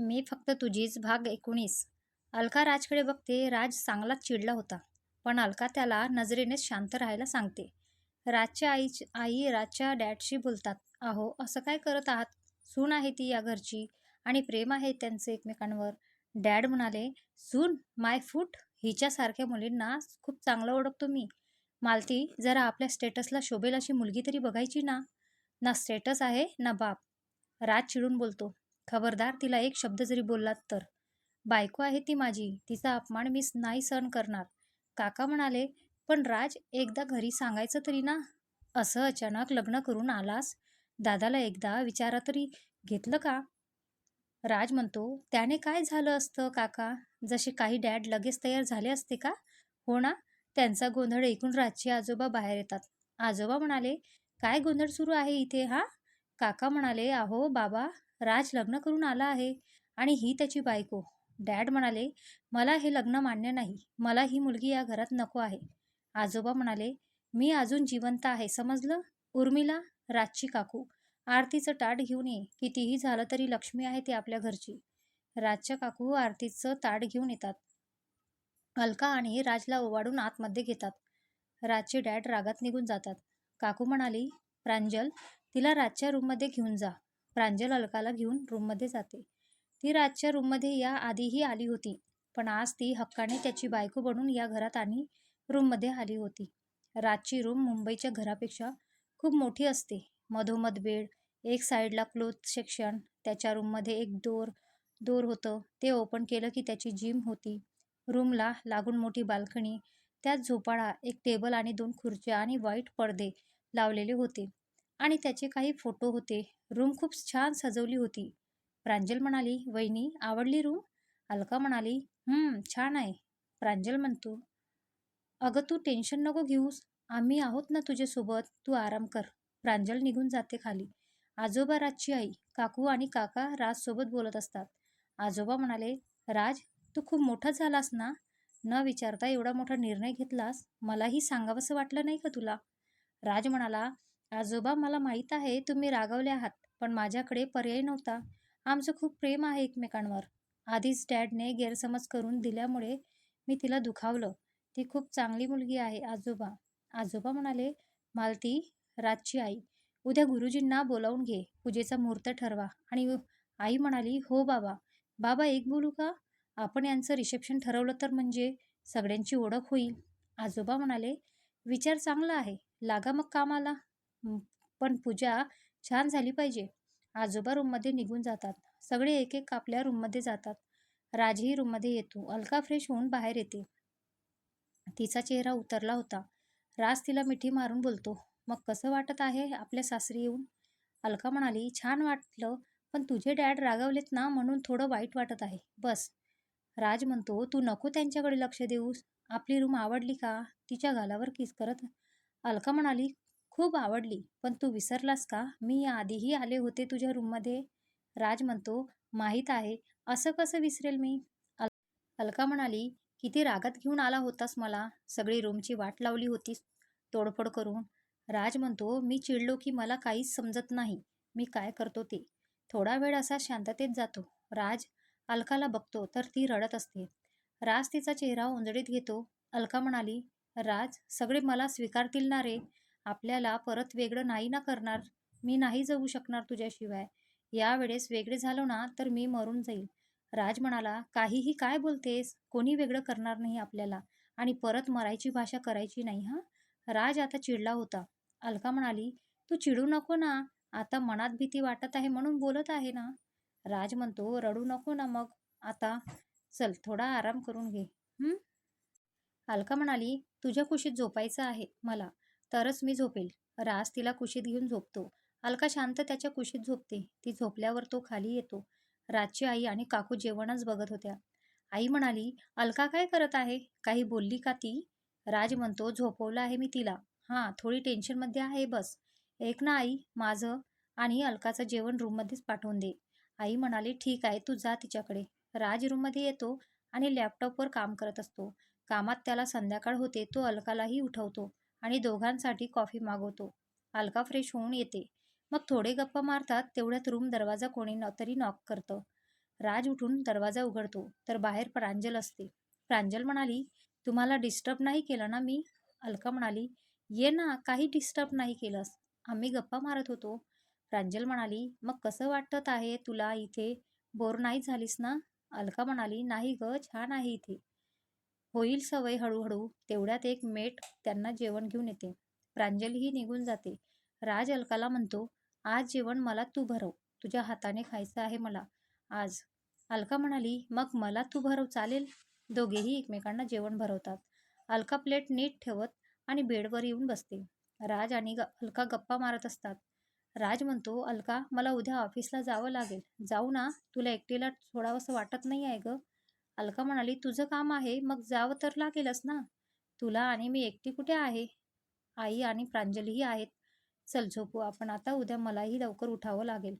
मी फक्त तुझीच भाग एकोणीस अलका राजकडे बघते राज चांगलाच चिडला होता पण अलका त्याला नजरेनेच शांत राहायला सांगते. राजच्या आईची आई राजच्या डॅडशी बोलतात अहो असं काय करत आहात? सून आहे ती या घरची आणि प्रेम आहे त्यांचं एकमेकांवर. डॅड म्हणाले सून माय फूट हिच्यासारख्या मुलींना खूप चांगलं ओळखतो मी. मालती जरा आपल्या स्टेटसला शोभेल अशी मुलगी तरी बघायची ना? ना स्टेटस आहे ना बाप. राज चिडून बोलतो खबरदार तिला एक शब्द जरी बोललात तर. बायको आहे ती माझी तिचा अपमान मी नाही सहन करणार. काका म्हणाले पण राज एकदा घरी सांगायचं तरी ना? असं अचानक लग्न करून आलास? दादाला एकदा विचारा तरी. घेतलं का? राज म्हणतो त्याने काय झालं असतं काका? जसे काही डॅड लगेच तयार झाले असते का? हो ना त्यांचा गोंधळ ऐकून राजचे आजोबा बाहेर येतात. आजोबा म्हणाले काय गोंधळ सुरू आहे इथे हा? काका म्हणाले अहो बाबा राज लग्न करून आला आहे आणि ही त्याची बायको. डॅड म्हणाले मला हे लग्न मान्य नाही. मला ही मुलगी या घरात नको आहे. आजोबा म्हणाले मी अजून जिवंत आहे समजलं? उर्मिला राजची काकू. आरतीचं ताट घेऊन ये. कितीही झालं तरी लक्ष्मी आहे ती आपल्या घरची. राजच्या काकू आरतीचं ताट घेऊन येतात. अलका आणि राजला ओवाडून आतमध्ये घेतात. राजचे डॅड रागात निघून जातात. काकू म्हणाली प्रांजल तिला राजच्या रूममध्ये घेऊन जा. प्रांजल अलकाला घेऊन रूममध्ये जाते. ती राजच्या रूममध्ये या आधीही आली होती पण आज ती हक्काने त्याची बायको बनून या घरात आणि रूममध्ये आली होती. राजची रूम मुंबईच्या घरापेक्षा खूप मोठी असते. मधोमध बेड एक साईडला क्लोथ सेक्शन त्याच्या रूममध्ये एक डोर डोर होतं. ते ओपन केलं की त्याची जिम होती. रूमला लागून मोठी बाल्कनी त्यात झोपाळा एक टेबल आणि दोन खुर्च्या आणि व्हाईट पडदे लावलेले होते. आणि त्याचे काही फोटो होते. रूम खूप छान सजवली होती. प्रांजल म्हणाली वहिनी आवडली रूम? अलका म्हणाली हम्म छान आहे. प्रांजल म्हणतो अगं तू टेन्शन नको घेऊस. आम्ही आहोत ना तुझ्यासोबत. तू आराम कर. प्रांजल निघून जाते खाली. आजोबा राजची आई. काकू आणि काका राजसोबत बोलत असतात. आजोबा म्हणाले राज तू खूप मोठा झालास ना? न विचारता एवढा मोठा निर्णय घेतलास? मलाही सांगावंसं वाटलं नाही का तुला? राज म्हणाला आजोबा मला माहीत आहे तुम्ही रागवले आहात पण माझ्याकडे पर्याय नव्हता. आमचं खूप प्रेम आहे एकमेकांवर. आधीच डॅडने गैरसमज करून दिल्यामुळे मी तिला दुखावलं. ती खूप चांगली मुलगी आहे आजोबा. आजोबा म्हणाले मालती रातची आई उद्या गुरुजींना बोलावून घे. पूजेचा मुहूर्त ठरवा. आणि आई म्हणाली हो बाबा. बाबा एक बोलू का? आपण यांचं रिसेप्शन ठरवलं तर म्हणजे सगळ्यांची ओळख होईल. आजोबा म्हणाले विचार चांगला आहे. लागा मग कामाला. पण पूजा छान झाली पाहिजे. आजोबा रूममध्ये निघून जातात. सगळे एक एक आपल्या रूममध्ये जातात. राजही रूममध्ये येतो. अलका फ्रेश होऊन बाहेर येते. तिचा चेहरा उतरला होता. राज तिला मिठी मारून बोलतो मग कसं वाटत आहे आपल्या सासरी येऊन? अलका म्हणाली छान वाटलं पण तुझे डॅड रागवलेत ना म्हणून थोडं वाईट वाटत आहे. बस. राज म्हणतो तू नको त्यांच्याकडे लक्ष देऊस. आपली रूम आवडली का? तिच्या गालावर किस करत अलका म्हणाली खूप आवडली. पण तू विसरलास का? मी आधीही आले होते तुझ्या रूममध्ये. राज म्हणतो माहीत आहे. असं कसं विसरेल मी? अल अलका म्हणाली किती रागात घेऊन आला होतास मला. सगळी रूमची वाट लावली होतीस तोडफोड करून. राज म्हणतो मी चिडलो की मला काहीच समजत नाही. मी काय करतो ते? थोडा वेळ असा शांततेत जातो. राज अलकाला बघतो तर ती रडत असते. राज तिचा चेहरा उंजळीत घेतो. अलका म्हणाली राज सगळे मला स्वीकारतील ना रे? आपल्याला परत वेगळं नाही ना करणार? मी नाही जगू शकणार तुझ्याशिवाय. यावेळेस वेगळे झालो ना तर मी मरून जाईल. राज म्हणाला काहीही काय बोलतेस? कोणी वेगळं करणार नाही आपल्याला. आणि परत मरायची भाषा करायची नाही हा? राज आता चिडला होता. अलका म्हणाली तू चिडू नको ना. आता मनात भीती वाटत आहे म्हणून बोलत आहे ना. राज म्हणतो रडू नको ना मग. आता चल थोडा आराम करून घे. अलका म्हणाली तुझ्या कुशीत झोपायचं आहे मला. तरच मी झोपेल. राज तिला कुशीत घेऊन झोपतो. अलका शांत त्याच्या कुशीत झोपते. ती झोपल्यावर तो खाली येतो. राजची आई आणि काकू जेवणच बघत होत्या. आई म्हणाली अलका काय करत आहे? काही बोलली का ती? राज म्हणतो झोपवलं आहे मी तिला. हां थोडी टेन्शनमध्ये आहे बस. एक ना आई माझं आणि अलकाचं जेवण रूममध्येच पाठवून दे. आई म्हणाली ठीक आहे तू जा तिच्याकडे. राज रूममध्ये येतो आणि लॅपटॉपवर काम करत असतो. कामात त्याला संध्याकाळ होते तो अलकालाही उठवतो. आणि दोघांसाठी कॉफी मागवतो. अलका फ्रेश होऊन येते. मग थोडे गप्पा मारतात तेवढ्यात रूम दरवाजा कोणी न तरी नॉक करतं. राज उठून दरवाजा उघडतो. तर बाहेर प्रांजल असते. प्रांजल म्हणाली तुम्हाला डिस्टर्ब नाही केलं ना मी? अलका म्हणाली ये ना काही डिस्टर्ब नाही केलंस. आम्ही गप्पा मारत होतो. प्रांजल म्हणाली मग कसं वाटत आहे तुला इथे? बोर नाही झालीस ना? अलका म्हणाली नाही ग छान आहे इथे. होईल सवय हळूहळू तेवढ्यात एक मेट त्यांना जेवण घेऊन येते. प्रांजलीही निघून जाते. राज अलकाला म्हणतो आज जेवण मला तू भरव. तुझ्या हाताने खायचं आहे मला. आज. अलका म्हणाली मग मला तू भरव चालेल? दोघेही एकमेकांना जेवण भरवतात. अलका प्लेट नीट ठेवत आणि बेडवर येऊन बसते. राज आणि ग अलका गप्पा मारत असतात. राज म्हणतो अलका मला उद्या ऑफिसला जावं लागेल. जाऊ ना तुला एकटीला सोडावंसं वाटत नाही आहे गं. अलका म्हणाली तुझं काम आहे मग जावं तर लागेलच ना? तुला आणि मी एकटी कुठे आहे? आई आणि प्रांजलीही आहेत. चल झोपू आपण आता उद्या मलाही लवकर उठावं लागेल.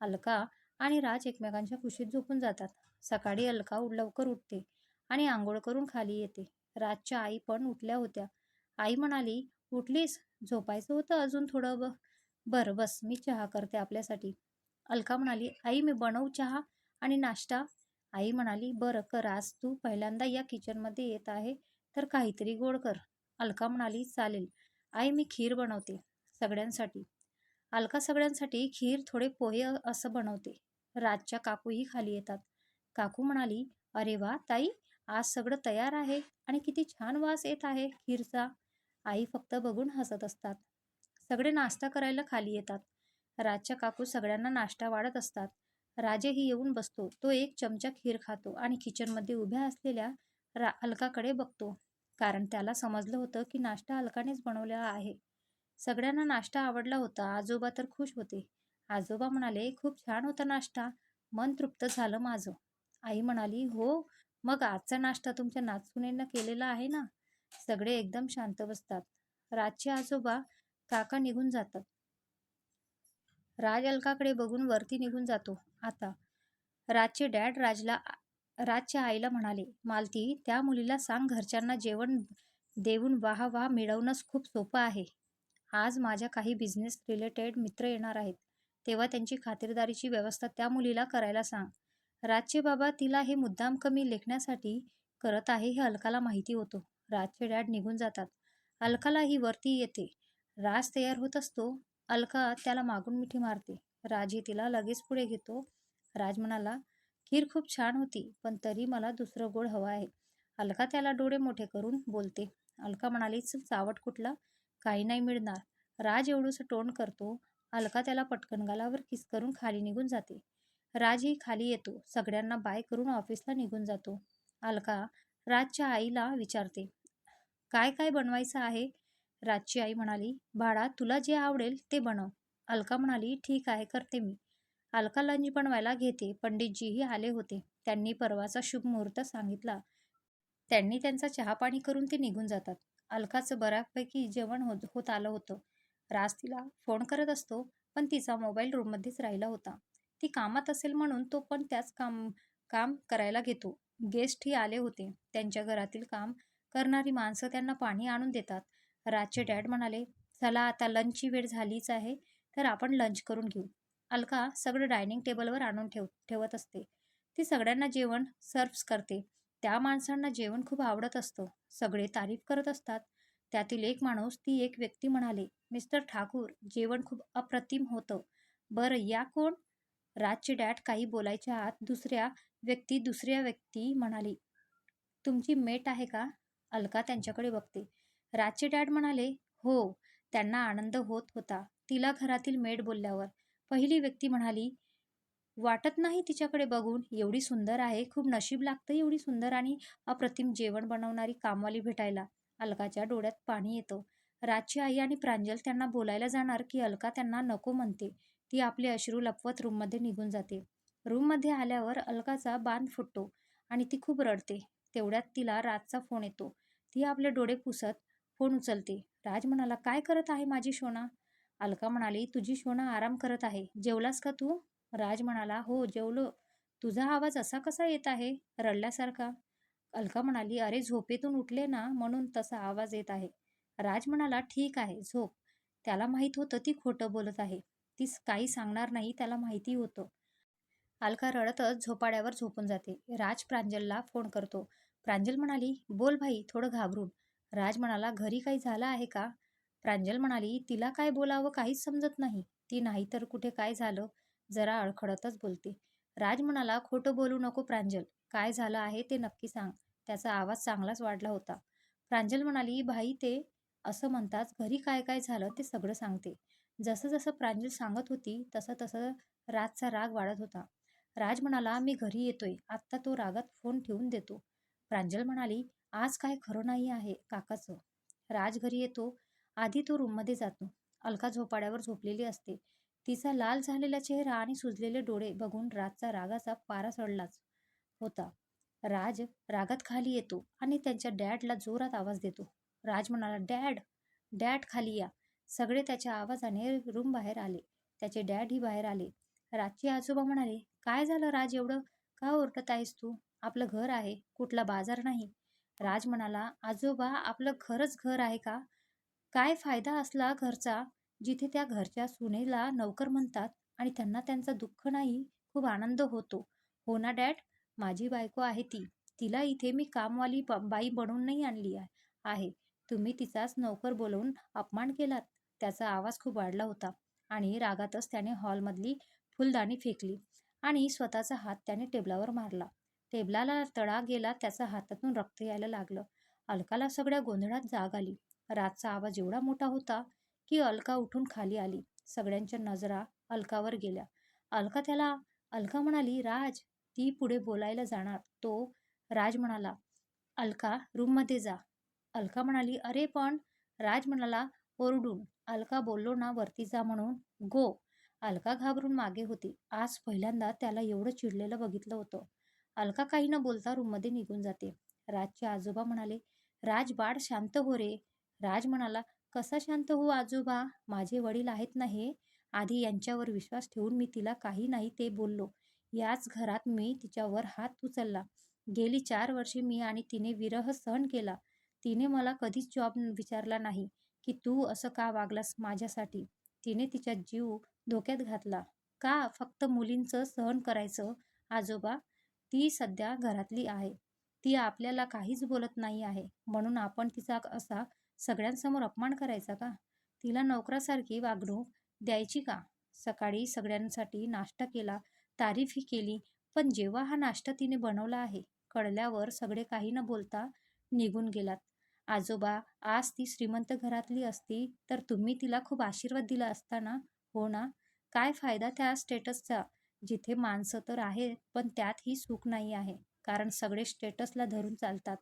अलका आणि राज एकमेकांच्या खुशीत झोपून जातात. सकाळी अलका लवकर उठते आणि आंघोळ करून खाली येते. राजच्या आई पण उठल्या होत्या. आई म्हणाली उठलीस? झोपायचं होतं अजून थोडं ब बरं बस मी चहा करते आपल्यासाठी. अलका म्हणाली आई मी बनवू चहा आणि नाश्ता? आई म्हणाली बरं कर आज तू पहिल्यांदा या किचनमध्ये येत आहे तर काहीतरी गोड कर. अलका म्हणाली चालेल. आई मी खीर बनवते सगळ्यांसाठी. अलका सगळ्यांसाठी खीर थोडे पोहे असं बनवते. राजच्या काकूही खाली येतात. काकू म्हणाली अरे वा ताई आज सगळं तयार आहे आणि किती छान वास येत आहे खीरचा. आई फक्त बघून हसत असतात. सगळे नाश्ता करायला खाली येतात. राजच्या काकू सगळ्यांना नाश्ता वाढत असतात. राजेही येऊन बसतो. तो एक चमचा खीर खातो आणि किचनमध्ये उभ्या असलेल्या रा अलकाकडे बघतो. कारण त्याला समजलं होतं की नाश्ता अलकानेच बनवलेला आहे. सगळ्यांना नाश्ता आवडला होता. आजोबा तर खुश होते. आजोबा म्हणाले खूप छान होता नाश्ता. मन तृप्त झालं माझं. आई म्हणाली हो मग आजचा नाश्ता तुमच्या नाचुनेनं केलेला आहे ना? सगळे एकदम शांत बसतात. राजचे आजोबा काका निघून जातात. राज अलकाकडे बघून वरती निघून जातो. आता. राजचे डॅड राजला राजच्या आईला म्हणाले मालती त्या मुलीला सांग घरच्यांना जेवण देऊन वाह वाह मिळवणंच खूप सोपं आहे. आज माझ्या काही बिझनेस रिलेटेड मित्र येणार आहेत. तेव्हा त्यांची खातिरदारीची व्यवस्था त्या मुलीला करायला सांग. राजचे बाबा तिला हे मुद्दाम कमी लेखण्यासाठी करत आहे हे अलकाला माहिती होतो. राजचे डॅड निघून जातात. अलकाला ही वरती येते. राज तयार होत असतो. अलका त्याला मागून मिठी मारते. राजही तिला लगेच पुढे घेतो. राज म्हणाला खीर खूप छान होती पण तरी मला दुसरं गोड हवं आहे. अलका त्याला डोळे मोठे करून बोलते. अलका म्हणाली चावट कुठला? काही नाही मिळणार. राज एवढंसं तोंड करतो. अलका त्याला पटकन गालावर किस करून खाली निघून जाते. राजही खाली येतो. सगळ्यांना बाय करून ऑफिसला निघून जातो. अलका राजच्या आईला विचारते काय काय बनवायचं आहे? राजची आई म्हणाली बाळा तुला जे आवडेल ते बनव. अलका म्हणाली ठीक आहे करते मी. अलका लंच बनवायला घेते. पंडितजीही आले होते. त्यांनी परवाचा शुभ मुहूर्त सांगितला. त्यांनी त्यांचा चहापाणी करून ते निघून जातात. अलकाचं बऱ्यापैकी जेवण होत होत आलं होतं. राज तिला फोन करत असतो पण तिचा मोबाईल रूममध्येच राहिला होता. ती कामात असेल म्हणून तो पण त्याच काम काम करायला घेतो. गेस्टही आले होते. त्यांच्या घरातील काम करणारी माणसं त्यांना पाणी आणून देतात. राजचे डॅड म्हणाले चला आता लंचची वेळ झालीच आहे. तर आपण लंच करून घेऊ. अलका सगळं डायनिंग टेबलवर आणून ठेव ठेवत असते. ती सगळ्यांना जेवण सर्व्स करते. त्या माणसांना जेवण खूप आवडत असतं. सगळे तारीफ करत असतात. त्यातील एक माणूस ती एक व्यक्ती म्हणाले मिस्टर ठाकूर जेवण खूप अप्रतिम होतं. बरं या कोण? राजचे डॅड काही बोलायच्या आत दुसऱ्या व्यक्ती दुसऱ्या व्यक्ती म्हणाली तुमची मेट आहे का? अलका त्यांच्याकडे बघते. राजचे डॅड म्हणाले हो त्यांना आनंद होत होता. तिला घरातील मेड बोलल्यावर. पहिली व्यक्ती म्हणाली वाटत नाही तिच्याकडे बघून. एवढी सुंदर आहे. खूप नशीब लागतं एवढी सुंदर आणि अप्रतिम जेवण बनवणारी कामवाली भेटायला. अलकाच्या डोळ्यात पाणी येतं. राजची आई आणि प्रांजल त्यांना बोलायला जाणार की अलका त्यांना नको म्हणते. ती आपले अश्रू लपवत रूममध्ये निघून जाते. रूममध्ये आल्यावर अलकाचा बांध फुटतो आणि ती खूप रडते. तेवढ्यात तिला राजचा फोन येतो. ती आपले डोळे पुसत फोन उचलते. राज म्हणाला काय करत आहे माझी शोना अलका म्हणाली तुझी शोना आराम करत आहे. जेवलास का तू? राज म्हणाला हो जेवलो. तुझा आवाज असा कसा येत आहे? रडल्यासारखा. अलका म्हणाली अरे झोपेतून उठले ना म्हणून तसा आवाज येत आहे. राज म्हणाला ठीक आहे झोप. त्याला माहीत होतं ती खोटं बोलत आहे. ती काही सांगणार नाही त्याला माहिती होतं. अलका रडतच झोपाड्यावर झोपून जाते. राज प्रांजलला फोन करतो. प्रांजल म्हणाली बोल भाई थोडं घाबरून. राज म्हणाला घरी काही झालं आहे का? प्रांजल म्हणाली तिला काय बोलावं काहीच समजत नाही. ती नाही तर कुठे काय झालं? जरा अडखडतच बोलते. राज म्हणाला खोटं बोलू नको प्रांजल. काय झालं आहे ते नक्की सांग. त्याचा आवाज चांगलाच वाढला होता. प्रांजल म्हणाली भाई ते असं म्हणताच घरी काय काय झालं ते सगळं सांगते. जसं जसं प्रांजल सांगत होती तसं तसं राजचा राग वाढत होता. राज म्हणाला मी घरी येतोय. आत्ता तो रागात फोन ठेवून देतो. प्रांजल म्हणाली आज काय खरं नाही आहे काकाचं. राज घरी येतो. आधी तो रूममध्ये जातो. अलका झोपाड्यावर झोपलेली असते. तिचा लाल झालेला चेहरा आणि सुजलेले डोळे बघून राजचा रागाचा पारा चढलाच होता. राज रागात खाली येतो आणि त्यांच्या डॅडला जोरात आवाज देतो. राज म्हणाला डॅड डॅड खाली या. सगळे त्याच्या आवाजाने रूम बाहेर आले. त्याचे डॅडही बाहेर आले. राजचे आजोबा म्हणाले काय झालं राज एवढं? का ओरडत आहेस तू? आपलं घर आहे. कुठला बाजार नाही. राज म्हणाला आजोबा आपलं खरंच घर आहे का? काय फायदा असला घरचा जिथे त्या घरच्या सुनेला नौकर म्हणतात आणि त्यांना त्यांचा दुःख नाही खूप आनंद होतो. हो ना डॅड? माझी बायको आहे ती. तिला इथे मी कामवाली ब- बाई बनवून नाही आणली आहे. आहे. तुम्ही तिचाच नौकर बोलवून अपमान केलात. त्याचा आवाज खूप वाढला होता आणि रागातच त्याने हॉलमधली फुलदाणी फेकली आणि स्वतःचा हात त्याने टेबलावर मारला. टेबलाला तडा गेला त्याचा हातातून रक्त यायला लागलं. अलकाला सगळ्या गोंधळात जाग आली. रातचा आवाज एवढा मोठा होता की अलका उठून खाली आली. सगळ्यांच्या नजरा अलकावर गेल्या. अलका त्याला अलका म्हणाली राज ती पुढे बोलायला जाणार. तो राज म्हणाला अलका रूममध्ये जा. अलका म्हणाली अरे पण राज म्हणाला ओरडून. अलका बोललो ना वरती जा म्हणून. गो. अलका घाबरून मागे होती. आज पहिल्यांदा त्याला एवढं चिडलेलं बघितलं होतं. अलका काही न बोलता रूममध्ये निघून जाते. राजचे आजोबा म्हणाले राज बाळ शांत हो रे. राज म्हणाला कसा शांत हो आजोबा? माझे वडील आहेत ना हे? आधी यांच्यावर विश्वास ठेवून मी तिला काही नाही ते बोललो. याच घरात मी तिच्यावर हात उचलला. गेली चार वर्षे मी आणि तिने विरह सहन केला. तिने मला कधीच जॉब विचारला नाही की तू असं का वागलास माझ्यासाठी? तिने तिचा जीव धोक्यात घातला. का फक्त मुलींचं सहन करायचं आजोबा? ती सध्या घरातली आहे. ती आपल्याला काहीच बोलत नाही आहे. म्हणून आपण तिचा असा सगळ्यांसमोर अपमान करायचा का? तिला नोकरासारखी वागणूक द्यायची का? सकाळी सगळ्यांसाठी नाश्ता केला तारीफही केली पण जेव्हा हा नाश्ता तिने बनवला आहे कळल्यावर सगळे काही न बोलता निघून गेलात. आजोबा आज ती श्रीमंत घरातली असती तर तुम्ही तिला खूप आशीर्वाद दिला असता ना? हो ना? काय फायदा त्या स्टेटसचा? जिथे माणसं तर आहे पण त्यात ही सुख नाही आहे कारण सगळे स्टेटसला धरून चालतात.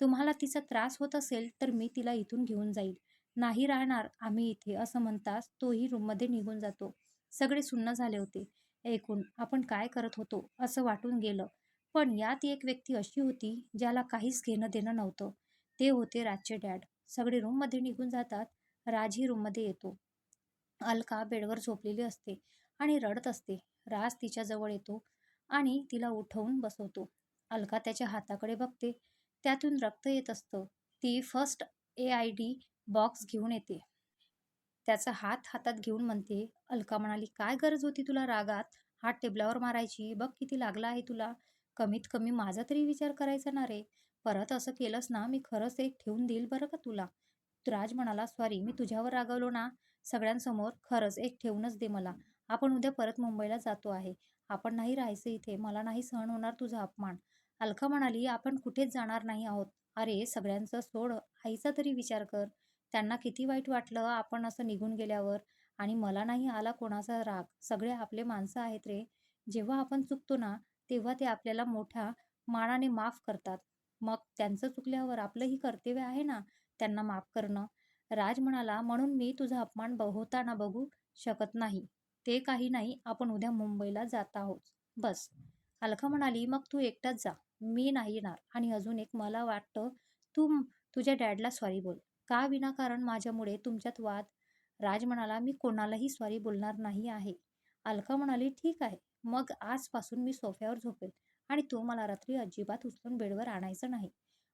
तुम्हाला तिचा त्रास होत असेल तर मी तिला इथून घेऊन जाईल. नाही राहणार आम्ही इथे असं म्हणताच तोही रूममध्ये निघून जातो. सगळे सुन्न झाले होते. ऐकून आपण काय करत होतो? असं वाटून गेलं. पण यात एक व्यक्ती अशी होती ज्याला काहीच घेणं देणं नव्हतं. ते होते राजचे डॅड. सगळे रूममध्ये निघून जातात. राजही रूममध्ये येतो. अलका बेडवर झोपलेली असते आणि रडत असते. राज तिच्याजवळ येतो आणि तिला उठवून बसवतो. अलका त्याच्या हाताकडे बघते. त्यातून रक्त येत असतं. ती first A I D box घेऊन येते. त्याचा हात हातात घेऊन म्हणते अलका म्हणाली काय गरज होती तुला रागात? हात टेबलावर मारायची? बघ किती लागला आहे तुला. कमीत कमी माझा तरी विचार करायचा ना रे. परत असं केलंस ना मी खरंच एक ठेवून देईल बरं का तुला. राज म्हणाला सॉरी मी तुझ्यावर रागवलो ना. सगळ्यांसमोर खरंच एक ठेवूनच दे मला. आपण उद्या परत मुंबईला जातो आहे. आपण नाही राहायचं इथे. मला नाही सहन होणार तुझा अपमान. अलका म्हणाली आपण कुठेच जाणार नाही आहोत. अरे सगळ्यांचं सोड. आईचा तरी विचार कर. त्यांना किती वाईट वाटलं आपण असं निघून गेल्यावर. आणि मला नाही आला कोणाचा राग. सगळे आपले माणसं आहेत रे. जेव्हा आपण चुकतो ना तेव्हा ते आपल्याला मोठ्या मानाने माफ करतात. मग त्यांचं चुकल्यावर आपलंही कर्तव्य आहे ना त्यांना माफ करणं. राज म्हणाला म्हणून मी तुझा अपमान होताना बघू शकत नाही. ते काही नाही. आपण उद्या मुंबईला जात आहोत. बस. अलका म्हणाली मग तू एकटाच जा. मी नाही येणार. आणि अजून एक मला वाटतं तू तुझ्या डॅडला सॉरी बोल. का विनाकारण माझ्यामुळे तुमच्यात वाद? राज म्हणाला मी कोणालाही सॉरी बोलणार नाही आहे. अलका म्हणाली ठीक आहे. मग आजपासून मी सोफ्यावर झोपेल आणि तू मला रात्री अजिबात उचलून बेडवर आणायचं नाही.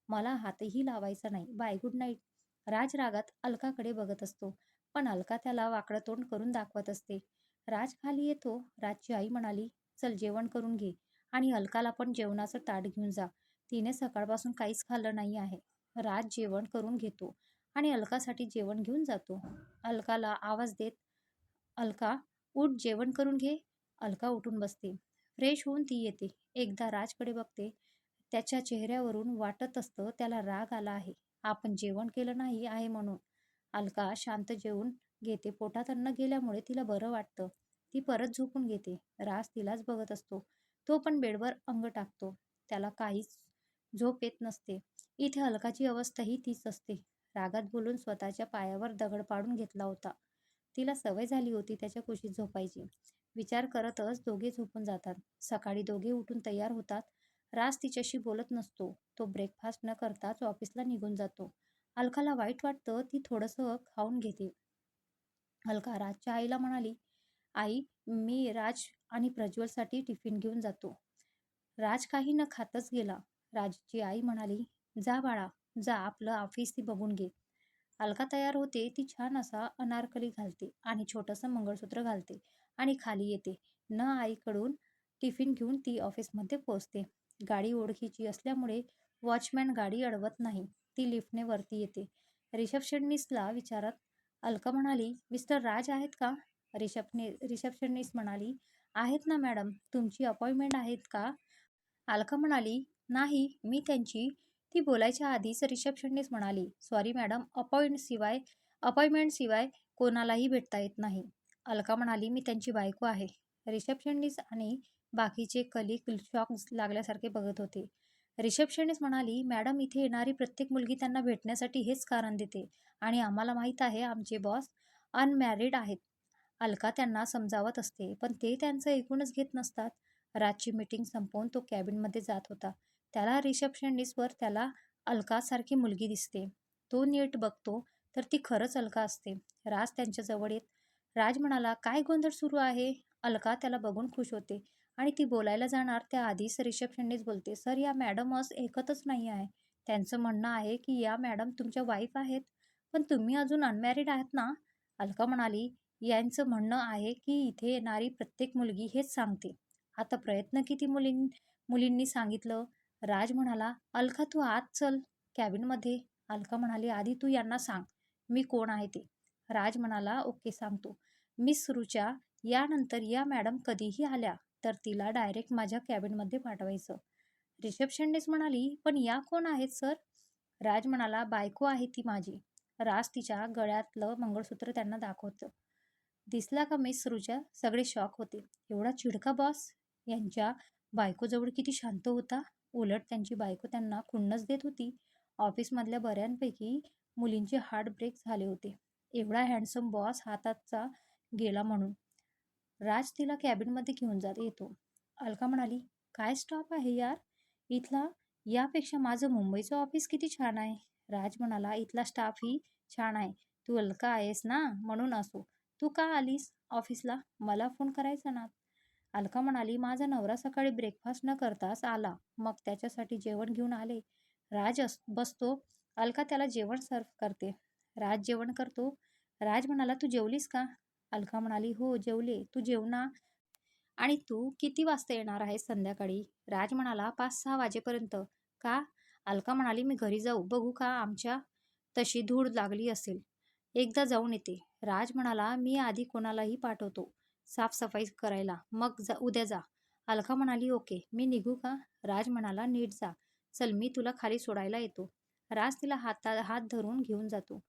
मला हातही लावायचा नाही. बाय गुड नाईट राज रागात अलकाकडे बघत असतो पण अलका त्याला वाकडं तोंड करून दाखवत असते. राज खाली येतो. राजची आई म्हणाली चल जेवण करून घे. आणि अलकाला पण जेवणाचं ताट घेऊन जा. तिने सकाळपासून काहीच खाल्लं नाही आहे. राज जेवण करून घेतो आणि अलकासाठी जेवण घेऊन जातो. अलकाला आवाज देत अलका उठ जेवण करून घे. अलका उठून बसते. फ्रेश होऊन ती येते. एकदा राजकडे बघते. त्याच्या चेहऱ्यावरून वाटत असतं त्याला राग आला आहे. आपण जेवण केलं नाही आहे म्हणून. अलका शांत जेवून घेते. पोटात अन्न गेल्यामुळे तिला बरं वाटतं. ती परत झोपून घेते. राज तिलाच बघत असतो. तो पण बेडवर अंग टाकतो. त्याला काहीच झोप येत नसते. इथे अलकाची अवस्थाही तीच असते. रागात बोलून स्वतःच्या पायावर दगड पाडून घेतला होता. तिला सवय झाली होती त्याच्या कुशीत झोपायची. विचार करतच दोघे झोपून जातात. सकाळी दोघे उठून तयार होतात. राज तिच्याशी बोलत नसतो. तो ब्रेकफास्ट न करताच ऑफिसला निघून जातो. अलकाला वाईट वाटतं ती थोडंसं खाऊन घेते. अलका राजच्या आईला म्हणाली आई मी राज आणि प्रज्वलसाठी टिफिन घेऊन जातो. राज काही न खातच गेला. राजची आई म्हणाली जा बाळा जा आपलं ऑफिस ती बघून घे. अलका तयार होते ती छान असा अनारकली घालते आणि छोटंसं मंगळसूत्र घालते आणि खाली येते. न आईकडून टिफिन घेऊन ती ऑफिसमध्ये पोचते गाडी ओळखीची असल्यामुळे वॉचमॅन गाडी अडवत नाही. ती लिफ्टने वरती येते. रिसेप्शनिस्टला विचारत अलका म्हणाली मिस्टर राज आहेत का? रिसेप्शनि रिसेप्शनिस्ट म्हणाली आहेत ना मॅडम तुमची अपॉइंटमेंट आहेत का? अलका म्हणाली नाही मी त्यांची. ती बोलायच्या आधीच रिसेप्शनिस्ट म्हणाली सॉरी मॅडम अपॉइंट शिवाय अपॉइंटमेंटशिवाय कोणालाही भेटता येत नाही. अलका म्हणाली मी त्यांची बायको आहे. रिसेप्शनिस्ट आणि बाकीचे कलिक शॉक लागल्यासारखे बघत होते. रिसेप्शनिस्ट म्हणाली मॅडम इथे येणारी प्रत्येक मुलगी त्यांना भेटण्यासाठी हेच कारण देते आणि आम्हाला माहीत आहे आमचे बॉस अनमॅरिड आहेत. अलका त्यांना समजावत असते पण ते त्यांचं ऐकूनच घेत नसतात. रातची मीटिंग संपवून तो कॅबिनमध्ये जात होता. त्याला रिसेप्शनिस्टवर त्याला अलकासारखी मुलगी दिसते. तो नीट बघतो तर ती खरंच अलका असते. राज त्यांच्याजवळ येत राज म्हणाला काय गोंधळ सुरू आहे? अलका त्याला बघून खुश होते आणि ती बोलायला जाणार त्या आधीच रिसेप्शनिस्ट बोलते सर या मॅडमच ऐकतच नाही आहे. त्यांचं म्हणणं आहे की या मॅडम तुमच्या वाईफ आहेत पण तुम्ही अजून अनमॅरिड आहात ना? अलका म्हणाली यांचं म्हणणं आहे की इथे येणारी प्रत्येक मुलगी हेच सांगते. आता प्रयत्न किती मुलीं मुलींनी सांगितलं? राज म्हणाला अलका तू आत चल कॅबिनमध्ये. अलका म्हणाली आधी तू यांना सांग मी कोण आहे ते? राज म्हणाला ओके सांगतो. मिस सुरुच्या यानंतर या मॅडम कधीही आल्या तर तिला डायरेक्ट माझ्या कॅबिनमध्ये पाठवायचं. रिसेप्शनिस्ट म्हणाली पण या कोण आहेत सर? राज म्हणाला बायको आहे ती माझी. राज तिच्या गळ्यातलं मंगळसूत्र त्यांना दाखवतं. दिसला का मिस सृजा सगळे शॉक होते. एवढा चिडका बॉस यांच्या बायकोजवळ किती शांत होता? उलट त्यांची बायको त्यांना खुन्नस देत होती. ऑफिसमधल्या बऱ्यांपैकी मुलींचे हार्ट ब्रेक झाले होते. एवढा हँडसम बॉस हाताचा गेला म्हणून. राज तिला कॅबिनमध्ये घेऊन जात येतो. अलका म्हणाली काय स्टॉप आहे यार? इथला यापेक्षा माझं मुंबईचं ऑफिस किती छान आहे. राज म्हणाला इथला स्टाफही छान आहे. तू अलका आहेस ना? म्हणून असो. तू का आलीस ऑफिसला? मला फोन करायचा ना. अलका म्हणाली माझा नवरा सकाळी ब्रेकफास्ट न करताच आला. मग त्याच्यासाठी जेवण घेऊन आले. राज अस बसतो. अलका त्याला जेवण सर्व करते. राज जेवण करतो? राज म्हणाला तू जेवलीस का? अलका म्हणाली हो जेवले. तू जेवणा आणि तू किती वाजता येणार आहेस संध्याकाळी? राज म्हणाला पाच सहा वाजेपर्यंत. का? अलका म्हणाली मी घरी जाऊ. बघू का आमच्या तशी धूळ लागली असेल. एकदा जाऊन येते. राज म्हणाला मी आधी कोणालाही पाठवतो साफसफाई करायला. मग जा उद्या जा. अलका म्हणाली ओके मी निघू का? राज म्हणाला नीट जा. चल मी तुला खाली सोडायला येतो. राज तिला हाता हात धरून घेऊन जातो.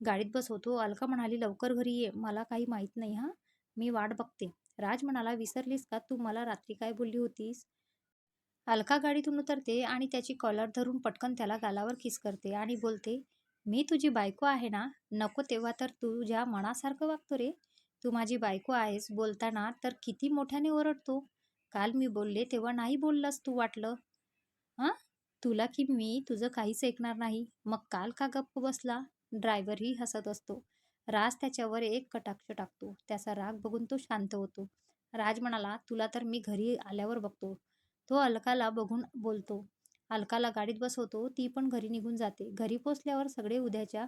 गाडीत बसवतो. अलका म्हणाली लवकर घरी ये. मला काही माहीत नाही हां? मी वाट बघते. राज म्हणाला विसरलीस का? तू मला रात्री काय बोलली होतीस? अलका गाडीतून उतरते आणि त्याची कॉलर धरून पटकन त्याला गालावर किस करते आणि बोलते मी तुझी बायको आहे ना नको तेव्हा तर तुझ्या मनासारखं वागतो रे. तू माझी बायको आहेस बोलताना तर किती मोठ्याने ओरडतो. काल मी बोलले तेव्हा नाही बोललास तू वाटलं. हां? तुला की मी? तुझं काहीच ऐकणार नाही. मग काल का गप्प बसला? ड्रायव्हरही हसत असतो. राज त्याच्यावर एक कटाक्ष टाकतो. त्याचा राग बघून तो शांत होतो. राज म्हणाला तुला तर मी घरी आल्यावर बघतो. तो अलकाला बघून बोलतो अलकाला गाडीत बसवतो ती पण घरी निघून जाते. घरी पोचल्यावर सगळे उद्याच्या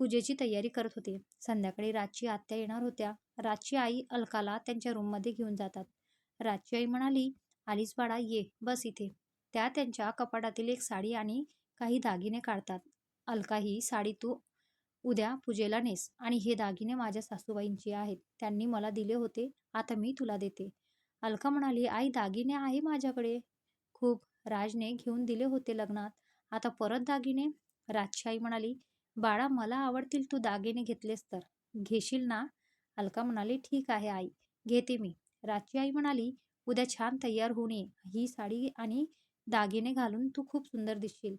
पूजेची तयारी करत होते. संध्याकाळी राजची आत्या येणार होत्या. राजची आई अलकाला त्यांच्या रूममध्ये घेऊन जातात. राजची आई म्हणाली आलीच बाळा ये बस इथे. त्या त्यांच्या कपाटातील एक साडी आणि काही दागिने काढतात. अलका ही साडी तू उद्या पूजेला नेस आणि हे दागिने माझ्या सासूबाईंचे आहेत. त्यांनी मला दिले होते. आता मी तुला देते. अलका म्हणाली आई दागिने आहे माझ्याकडे. खूप. राजने घेऊन दिले होते लग्नात. आता परत दागिने? राजशाही आई म्हणाली बाळा मला आवडतील तू दागिने घेतलेस तर. घेशील ना? अलका म्हणाली ठीक आहे आई. घेते मी. राजची आई म्हणाली उद्या छान तयार होऊन ये. ही साडी आणि दागिने घालून तू खूप सुंदर दिसशील.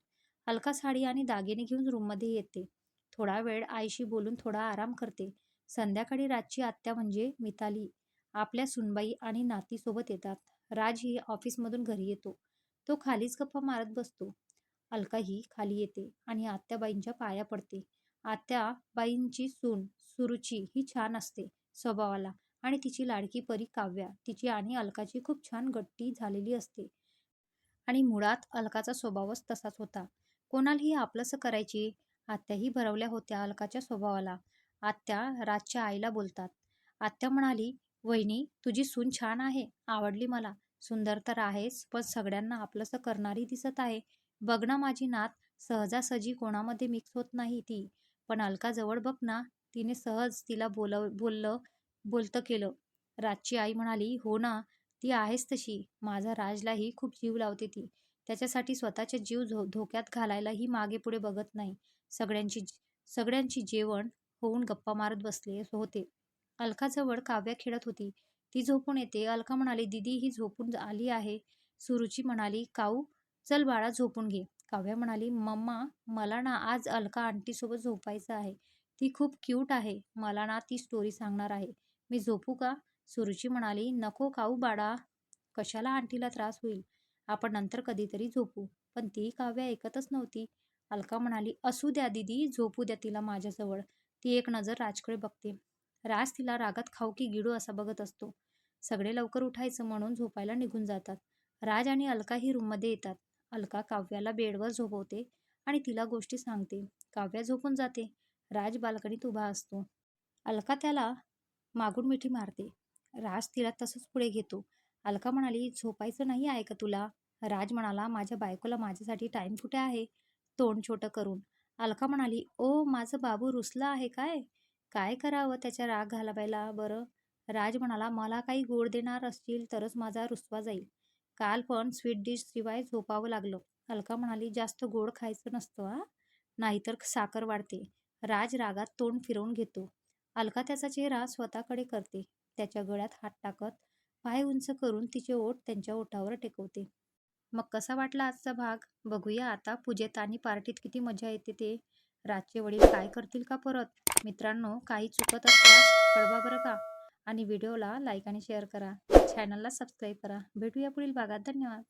अलका साडी आणि दागिने घेऊन रूममध्ये येते. थोडा वेळ आईशी बोलून थोडा आराम करते. संध्याकाळी राजची आत्या म्हणजे मिताली. आपल्या सुनबाई आणि नातीसोबत येतात. राज ही ऑफिसमधून घरी येतो. तो खालीच गप्पा मारत बसतो. अलका ही खाली येते आणि आत्याबाईंच्या पाया पडते. आत्याबाईंची सून सुरुची ही छान असते स्वभावाला आणि तिची लाडकी परी काव्या तिची आणि अलकाची खूप छान गट्टी झालेली असते. आणि मुळात अलकाचा स्वभावच तसाच होता. कोणालाही आपलंसं करायची आत्याही भरवल्या होत्या अलकाच्या स्वभावाला. आत्या राजच्या आईला बोलतात. आत्या म्हणाली वहिनी तुझी सून छान आहे आवडली मला. सुंदर तर आहेच पण सगळ्यांना आपलंसं करणारी दिसत आहे. बघ ना माझी नात सहजासहजी कोणामध्ये मिक्स होत नाही ती. पण अलका जवळ बघ ना तिने सहज तिला बोलव बोललं बोलतं केलं. राजची आई म्हणाली हो ना ती आहेच तशी. माझा राजलाही खूप जीव लावते ती. त्याच्यासाठी स्वतःचा जीव धो धोक्यात घालायलाही मागे पुढे बघत नाही. सगळ्यांची सगळ्यांची जेवण होऊन गप्पा मारत बसले होते. अलकाजवळ काव्या खेळत होती. ती झोपून येते. अलका म्हणाली दीदी ही झोपून आली आहे. सुरुची म्हणाली काऊ? चल बाळा झोपून घे. काव्या म्हणाली मम्मा मला ना आज अलका आंटीसोबत झोपायचं आहे. ती खूप क्यूट आहे. मला ना ती स्टोरी सांगणार आहे. मी झोपू का? सुरुची म्हणाली नको काऊ बाळा. कशाला आंटीला त्रास होईल? आपण नंतर कधीतरी झोपू. पण ती काव्या ऐकतच नव्हती. अलका म्हणाली असू द्या दिदी झोपू द्या तिला माझ्याजवळ. ती एक नजर राजकडे बघते. राज तिला रागात खाऊ की गिडू असा बघत असतो. सगळे लवकर उठायचं म्हणून झोपायला निघून जातात. राज आणि अलका ही रूममध्ये येतात. अलका काव्याला बेडवर झोपवते आणि तिला गोष्टी सांगते. काव्या झोपून जाते. राज बाल्कनीत उभा असतो. अलका त्याला मागून मिठी मारते. राज तिला तसंच पुढे घेतो. अलका म्हणाली झोपायचं नाही आहे का तुला? राज म्हणाला माझ्या बायकोला माझ्यासाठी टाईम कुठे आहे? तोंड छोटं करून. अलका म्हणाली ओ माझं बाबू रुसला आहे काय? काय करावं त्याच्या राग घालवायला बरं? राज म्हणाला मला काही गोड देणार असतील तरच माझा रुसवा जाईल. काल पण स्वीट डिश शिवाय झोपावं लागलं. अलका म्हणाली जास्त गोड खायचं नसतं हा? नाहीतर साखर वाढते. राज रागात तोंड फिरवून घेतो. अलका त्याचा चेहरा स्वतःकडे करते. त्याच्या गळ्यात हात टाकत पाय उंच करून तिचे ओठ त्यांच्या ओठावर टेकवते. मग कसा वाटला आजचा भाग? बघूया आता पूजेत आणि पार्टीत किती मजा येते ते. राजचे वडील काय करतील का परत? मित्रांनो काही चुकत असल्यास कळवा बरं का. आणि व्हिडिओला लाईक आणि शेअर करा. चॅनलला सबस्क्राईब करा. भेटूया पुढील भागात. धन्यवाद.